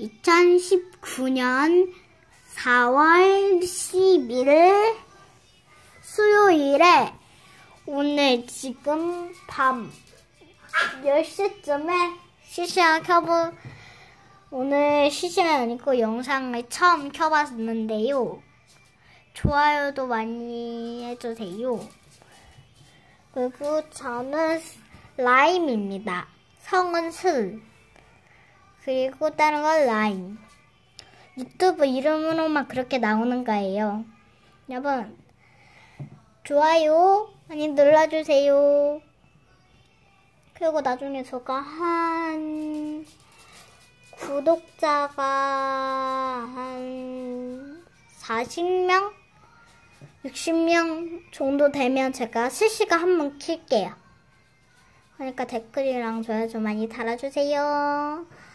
2019년 4월 11일 수요일에 오늘 지금 밤 10시쯤에 실시간 켜보 오늘 실시간 아니고 영상을 처음 켜봤는데요. 좋아요도 많이 해주세요. 그리고 저는 라임입니다. 성은 슬. 그리고 다른 건 라임. 유튜브 이름으로만 그렇게 나오는 거예요. 여러분, 좋아요 많이 눌러주세요. 그리고 나중에 제가 한 구독자가 한 40명? 60명 정도 되면 제가 실시간 한번 킬게요. 그러니까 댓글이랑 좋아요 좀 많이 달아주세요.